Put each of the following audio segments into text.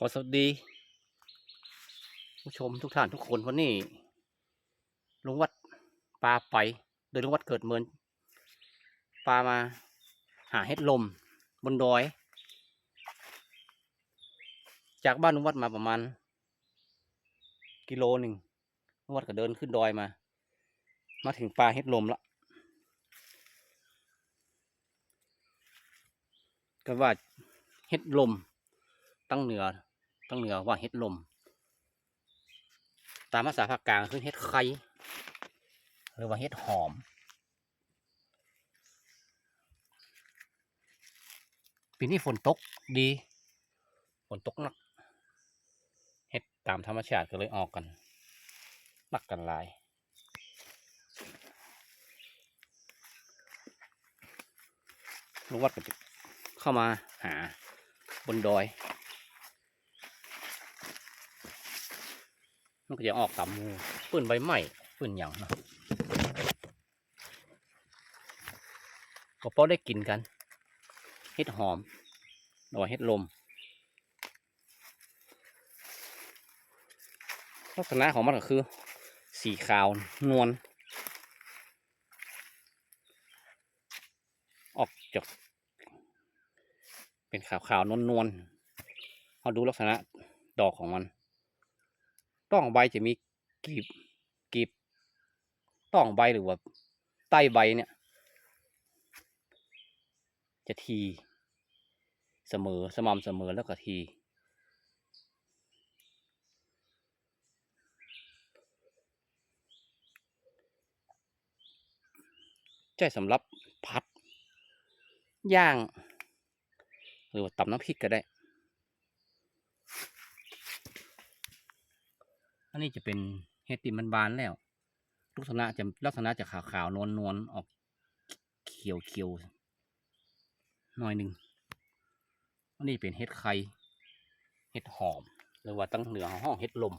ขอสวัสดี ผู้ชมทุกท่านทุกคนวันนี้ลุงวัดปลาไป โดยลุงวัดเกิดเมืองปลามาหาเห็ดลมบนดอย จากบ้านลุงวัดมาประมาณ กิโลหนึ่งลุงวัดก็เดินขึ้นดอยมา มาถึงปลาเห็ดลมละก็ว่าเห็ดลมตั้งเหนือ ตั้งเหนือว่าเห็ดลม ตามภาษาภาคกลางคือเห็ดไข่หรือว่าเห็ดหอม ปีนี้ฝนตกดี ฝนตกหนัก เห็ดตามธรรมชาติก็เลยออกกันหนักกันหลายลุงวัดก็จะเข้ามาหาบนดอย มันก็จะออกตามหมูปืนใบไม้ปืนหยังเนาะก็พอได้กินกันเห็ดหอมหรือว่าเห็ดลม ลักษณะของมันก็คือ สีขาวนวลออกจากเป็นขาวๆนวลๆเราดูลักษณะดอกของมัน ต้องใบจะมีกีบกีบต้องใบหรือว่าใต้ใบเนี่ย จะทีเสมอสม่ำเสมอแล้วก็ทีใช้สำหรับพัด ย่าง หรือว่าตำน้ำพริกก็ได้ อันนี้จะเป็นเห็ดติมันบานแล้ว ลักษณะจะลักษณะจะขาวขาวนวลนวลๆออกเขียวเขียวๆหน่อยหนึ่งอันนี้เป็นเห็ดไข่เห็ดหอม หรือว่าตั้งเหนือห้องเห็ดลม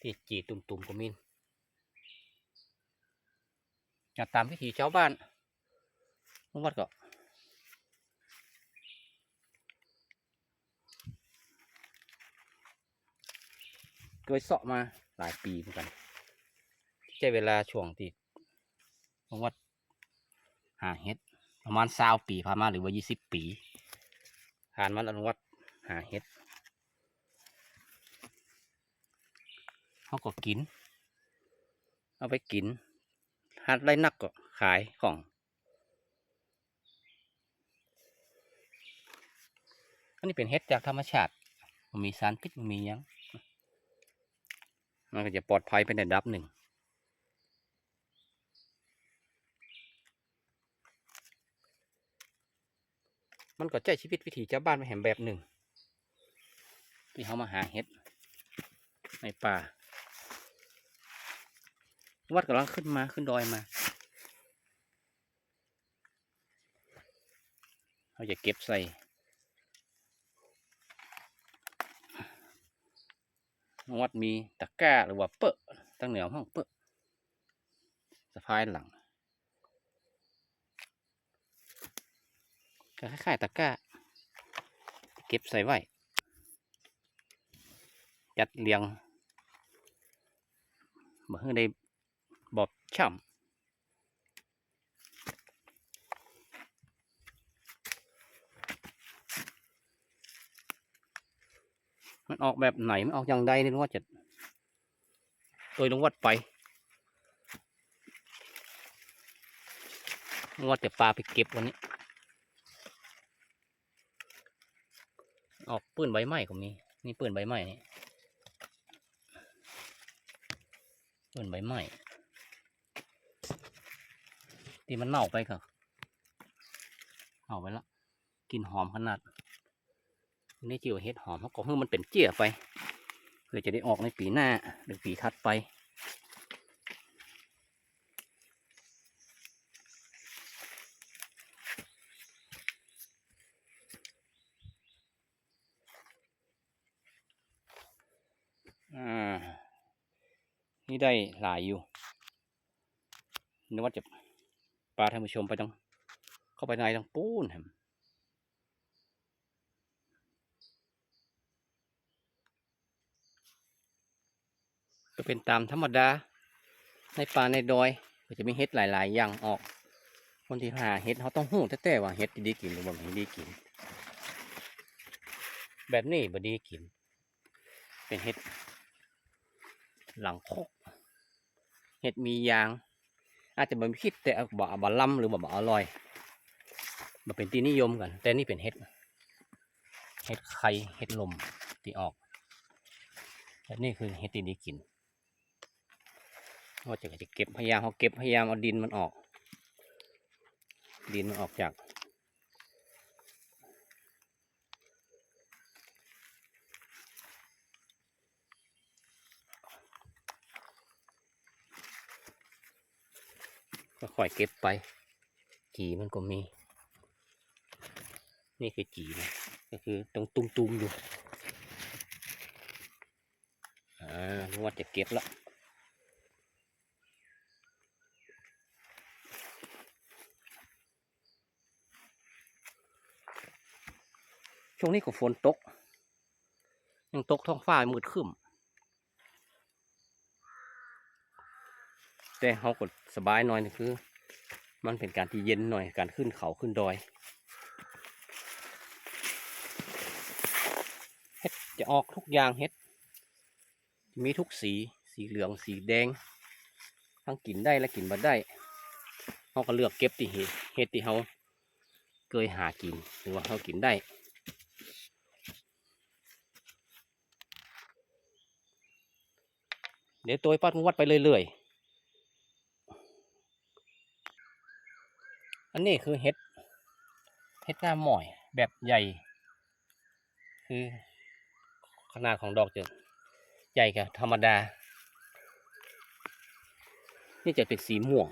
ที่จีตุ่มๆก็มีอยากตามวิถีชาวบ้านลุงวัดก็ เคยเสาะมาหลายปีเหมือนกันใช้เวลาช่วงที่ผมว่าหาเห็ดประมาณสาวปีผ่านมาหรือว่ายี่สิบปีผ่านมาแล้วผมว่าหาเห็ดเขาก็กิน เอาไปกินหาได้นักก็ขายของอันนี้เป็นเห็ดจากธรรมชาติมันมีสารพิษมันมียัง มันก็จะปลอดภัยเป็นระดับหนึ่งมันก็ใช้ชีวิตวิถีชาวบ้านไปแห่งแบบหนึ่งที่เขามาหาเห็ดในป่า วัดกำลังขึ้นมาขึ้นดอยมาเขาจะเก็บใส่ วัดมีตะกร้าหรือว่าเปะตั้งเหนือห้องเปะสะพายหลังก็คล้ายๆตะกร้า เก็บใส่ไว้จัดเรียงบ่ให้ได้บอบช่ำ มันออกแบบไหน มันออกอย่างใดนี่ลุงว่าจะโดยลุงวัดไปลุงวัดจะปลาไปเก็บวันนี้ ออกปืนใบไม้ก็มี นี่ปืนใบไม้นี่ปืนใบไม้ที่มันเน่าไปค่ะเอาไปละกลินหอมขนาด นี่จิวเห็ดหอมเขาก็ให้มันเป็นเจี้ยไป เพื่อจะได้ออกในปีหน้าหรือปีถัดไปอ่านี่ได้หลายอยู่นึกว่าจะปลาท่านผู้ชมไปต้อง เข้าไปในต้องปูนแฮม เป็นตามธรรมดา ในป่าในดอยก็จะมีเห็ดหลาย ๆ อย่างออก คนที่หาเห็ดเขาต้องหู้แต่ๆว่าเห็ดดีกินหรือว่าไม่ดีกิน แบบนี้บ่ดีกิน เป็นเห็ดหลังคกเห็ดมียาง อาจจะบ่มีพิษแต่บ่บ่ล้ำหรือบ่บ่อร่อยบ่เป็นที่นิยมกัน แต่นี่เป็นเห็ดเห็ดไข่เห็ดลมที่ออกแบบนี้คือเห็ดที่ดีกิน ก็จะจะเก็บพยายามเขาเก็บพยายามเอาดินมันออก ดินมันออกจาก ก็ค่อยเก็บไป จีมันก็มี นี่คือจีนะก็คือตรงตุ้มๆอยู่อ่ารู้ว่าจะเก็บแล้ว ช่วงนี้ก็ฝนตก ยังตกท้องฟ้ามืดครึ้ม แต่เขาก็สบายหน่อยนี่คือ มันเป็นการที่เย็นหน่อยการขึ้นเขาขึ้นดอยเห็ดจะออกทุกอย่างเห็ด มีทุกสีสีเหลืองสีแดง ทั้งกินได้และกินบ่ได้เขาก็เลือกเก็บที่เห็ดเห็ดที่เขาเคยหากินหรือว่าเขากินได้ เดี๋ยวตัวปัดวัดไปเรื่อยๆ อันนี้คือเห็ด เห็ดหน้าหมอยแบบใหญ่ คือขนาดของดอกจะใหญ่กับธรรมดา นี่จะเป็นสีม่วง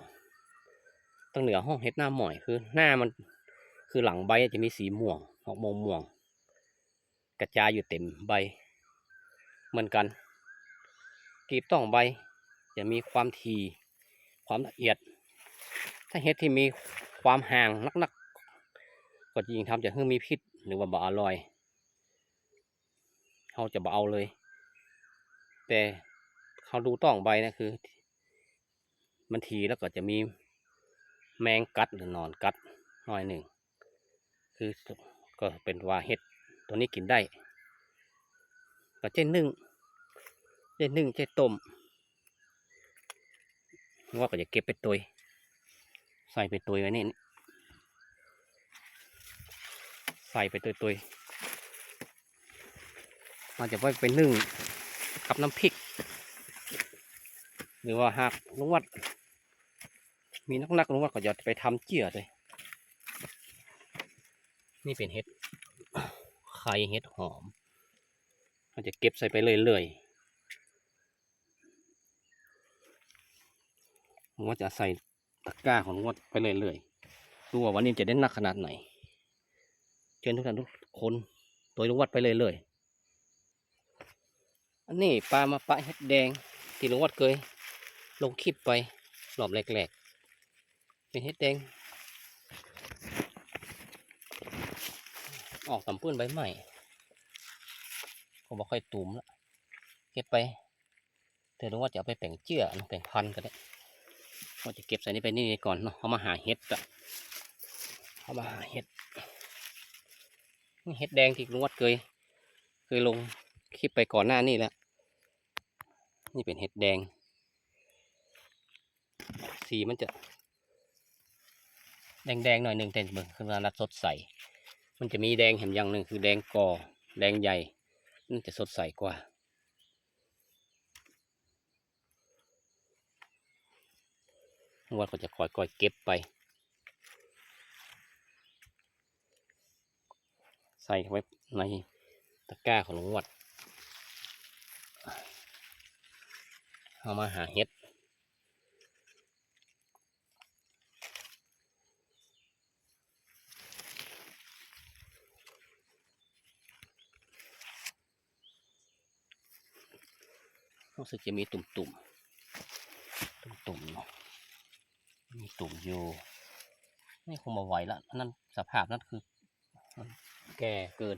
ตั้งเหนือห้องเห็ดหน้าหมอยคือหน้ามันคือหลังใบจะมีสีม่วงออกม่วงม่วง กระจายอยู่เต็มใบ เหมือนกัน กีบต้องใบ จะมีความทีความละเอียด ถ้าเห็ดที่มีความห่างนักๆก็จริงทำจะให้มีพิษหรือว่าบ่อร่อยเขาจะบ่เอาเลย แต่เขาดูต้องใบนะคือ มันทีแล้วก็จะมีแมงกัดหรือนอนกัดหน่อยหนึ่ง คือก็เป็นว่าเห็ดตัวนี้กินได้ ก็เช่นนึ่ง เช่นนึ่งเช่นต้มว่าก็จะเก็บไปตัวใส่ไปตัวไว้นี่ใส่ไปตัวตัวมันจะไว้ไปนึ่งกับน้ำพริก หรือว่าหากลุงวัด มีนักนักลุงวัดก็จะไปทำเจียเลยนี่เป็นเห็ดไข่เห็ดหอมมันจะเก็บใส่ไปเรื่อยๆ วัดจะใส่ตะกร้าของงวัดไปเรื่อยๆดูว่าวันนี้จะได้หนักขนาดไหน เชิญทุกท่านทุกคนตัวลุงวัดไปเรื่อยๆอันนี้ปลามาปะเห็ดแดงที่ลุงวัดเคยลงคลิปไปรอบแรกๆ เป็นเห็ดแดง ออกตำปื้นใบใหม่ก็บ่ค่อยตูมละเก็บไปเดี๋ยวลุงว่าจะเอาไปแป่งเจือแป่งพันธุ์ก็ได้ ว่าจะเก็บใส่นี่ไปนี่ก่อนเนาะเอามาหาเห็ดอะเอามาหาเห็ดนี่เห็ดแดงที่ลุงวัดเคยเคยลงคลิปไปก่อนหน้านี่แล้วนี่เป็นเห็ดแดง สีมันจะ แดงๆหน่อยหนึ่งแต่เบิ่งคือว่านัดสดใสมันจะมีแดงเห็นอย่างหนึ่งคือแดงกอแดงใหญ่นั่นจะสดใสกว่า วัดก็จะคอยคอยๆเก็บไป ใส่ไว้ในตะกร้าของหลวงวัดเอามาหาเห็ดรู้สึกจะมีตุ่มๆ ตุ่มๆเนาะ ตุ่มอยู่นี่คงมาไหวละนั่นสภาพนั่นคือแก่เกิน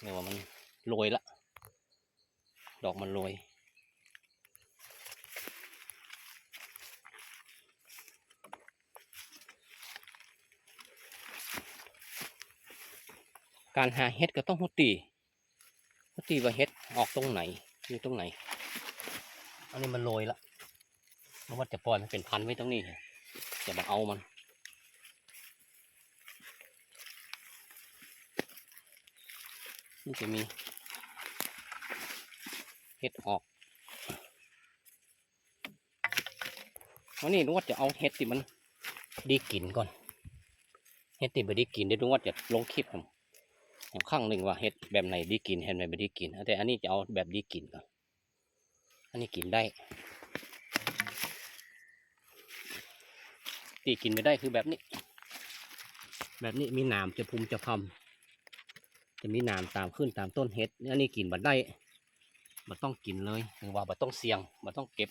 เนี่ยว่ามันโรยละ ดอกมันโรยการหาเห็ดก็ต้องหุตีหุตีว่าเห็ดออกตรงไหนอยู่ตรงไหน อันนี้มันโรยละมันว่าจะปล่อยมันเป็นพันไว้ตรงนี้ จะมาเอามันนี่จะมีเห็ดออกวันนี้ลุงวัดจะเอาเห็ดที่มันดีกลิ่นก่อนเห็ดที่ไม่ด้กลิ่นเดี๋ยวลุงวัดจะลงคลิปผมข้างหนึ่งว่าเห็ดแบบไหนดีกลิ่นเห็ดไหนไม่ด้กลิ่นแต่อันนี้จะเอาแบบดีกลิ่นก่อนอันนี้กินได้ ตีกินไม่ได้คือแบบนี้ แบบนี้มีหนามจะพุมจะพำจะมีหนามตามขึ้นตามต้นเห็ดอันนี้กินบัดได้มันต้องกินเลยหรือว่ามันต้องเสี่ยงมันต้องเก็บ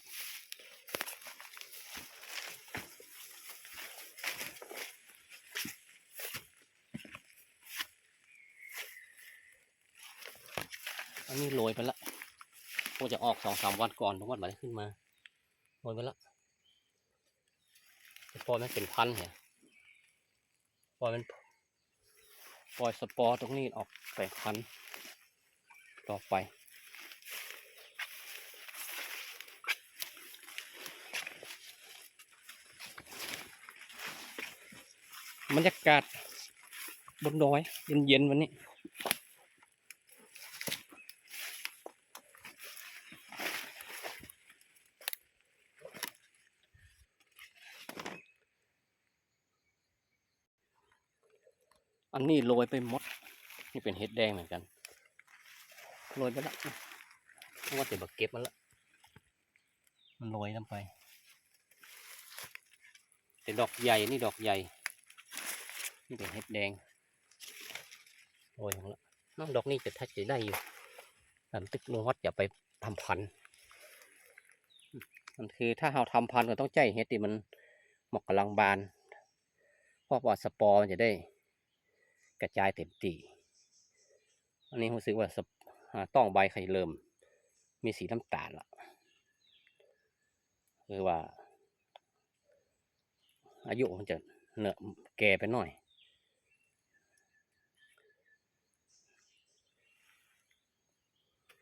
อันนี้โรยไปละคงจะออกสองสามวันก่อนทุกวันมันขึ้นมาโรยไปละ สปอมันเป็นพันเนี่ยปอยมันปล่อยสปอร์ตรงนี้ออกไปพันต่อไปบรรยากาศบนดอยเย็นๆวันนี้ อันนี้โรยไปหมด นี่เป็นเห็ดแดงเหมือนกัน โรยไปละเพราะว่าแต่บักเก็บมันละ มันโรยลงไป แต่ดอกใหญ่นี่ดอกใหญ่ นี่เป็นเห็ดแดง โรยลงละน้องดอกนี้จะทัดจะได้อยู่ตามตึกลงวัดอย่าไปทำพันธุ์มันคือถ้าเราทำพันธุ์ก็ต้องใจเห็ดที่มันหมาะกำลังบาน เพราะว่าสปอร์มันจะได้ กระจายเต็มตีอันนี้รู้สึกว่าต้องใบไข่เริ่ม มีสีน้ำตาลละคือว่า อายุมันจะเนอะแก่ไปหน่อย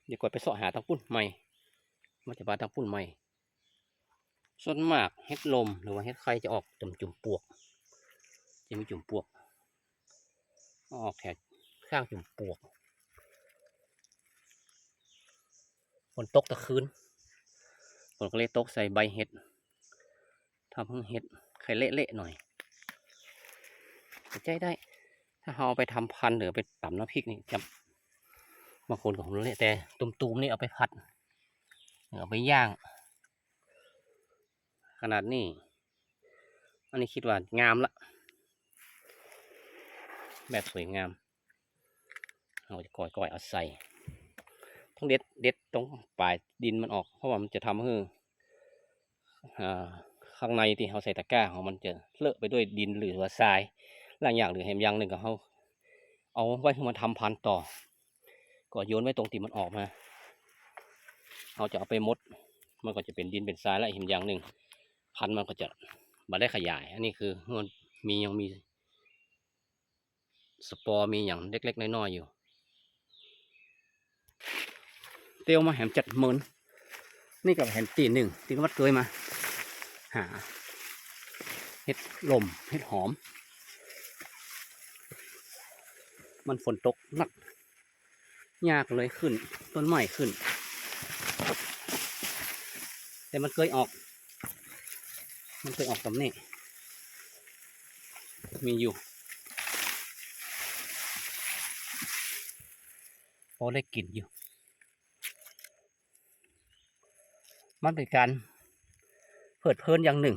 เดี๋ยวก่อนไปเสาะหาทางปุ้นใหม่มันจะบานทางปุ้นใหม่ ส่วนมากเห็ดลมหรือว่าเห็ดไข่จะออกจุ่มจุ่มปวก จะมีจุ่มปวก ออกแถวข้างจุ่มปวกฝนตกตะคืนฝนก็เลยตกใส่ใบเห็ดทำให้เห็ดไข่เละๆหน่อยใจได้ ถ้าเราเอาไปทำพันหรือไปตำน้ำพริกนี่จะบางคนก็ผมเละแต่ตุ่มๆนี่เอาไปผัดเอาไปย่าง ขนาดนี้ อันนี้คิดว่างามละ แบบสวยงามเราจะก่อยก่อยเอาใส่ต้องเด็ดเด็ดตรงปลายดินมันออก เพราะว่ามันจะทำให้อ่าข้างในที่เราใส่ตะกร้าของมันจะเลอะไปด้วยดินหรือว่าทรายหลายอย่างหรือแหมย่างหนึ่งก็เขาเอาไว้มันทำพันต่อ ก็โยนไว้ตรงที่มันออกมาเราจะเอาไปมด มันก็จะเป็นดินเป็นทรายและอีกอย่างหนึ่งพันมันก็จะมาได้ขยาย อันนี้คือมันมียังมี สปอร์มีอย่างเล็ก ๆ น้อย ๆ อยู่ เตียวมาแหมจัดเหมือนนี่กับแหมตีหนึ่งตีนวัดเคยมา หาเห็ดลมเห็ดหอม มันฝนตกหนัก ยากเลยขึ้น ต้นไม้ขึ้น แต่มันเคยออก มันเคยออกตำนี้มีอยู่ อได้กลิ่นอยู่ มันเป็นการเพิดเพลินอย่างหนึ่ง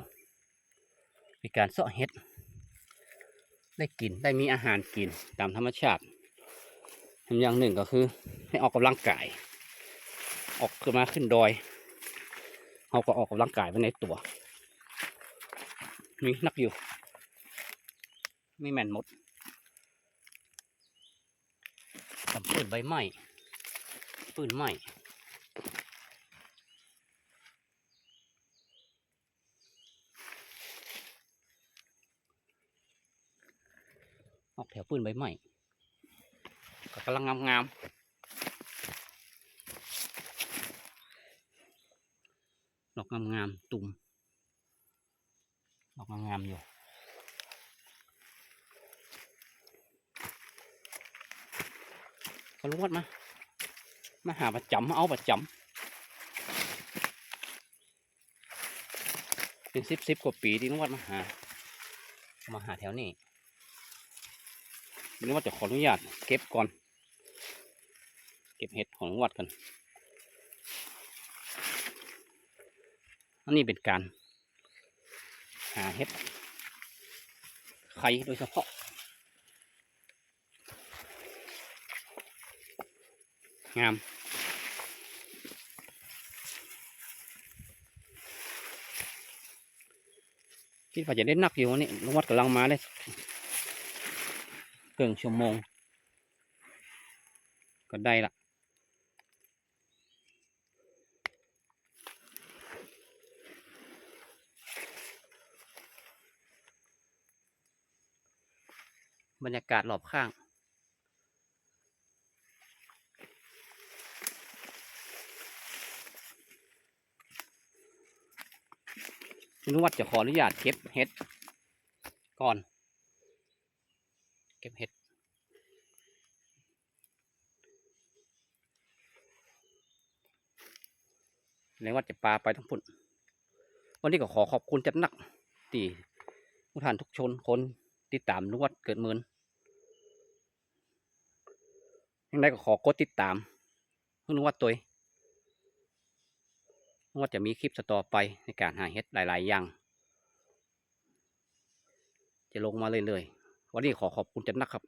เป็นการเสาะเห็ด ได้กินได้มีอาหารกินตามธรรมชาติอีกอย่างหนึ่งก็คือ ให้ออกกำลังกาย ออกขึ้นมาขึ้นดอยเราก็ออกกำลังกายไปในตัวมีนักอยู่ ไม่แม่นหมด กับ ปืนใบไม้ปืนไม้ออกแถวปืนใบไม้กำลังงามๆดอกงามๆตุ่มดอกงามๆอยู่ ก็รู้วัดมา มาหาประจำมาเอาประจำเป็นสิบสิบกว่าปีที่นวัดมาหา มาหาแถวนี้นวัดจะขออนุญาตเก็บก่อน เก็บเห็ดของวัดกัน อันนี้เป็นการ หาเห็ดไข่โดยเฉพาะ งามคิดว่าจะได้นักอยู่วันนี้ลุงวัดกำลังมาเลยเกินชั่วโมง ก็ได้ละบรรยากาศรอบข้าง ลุวัดจะขออนุญาตเก็บเห็ดก่อน เก็บเห็ดในวัดจะปลาไปทั้งพุ่น วันนี้ก็ขอขอบคุณจัดหนักตีผู้ทานทุกชนคนติดตามลุวัดเกิดหมื่นยังไงก็ขอกดติดตามเพื่อลุวัดตัวเอง ว่าจะมีคลิปต่อไปในการหาเห็ดหลาย ๆ อย่าง จะลงมาเรื่อยๆวันนี้ขอขอบคุณจัดหนักครับ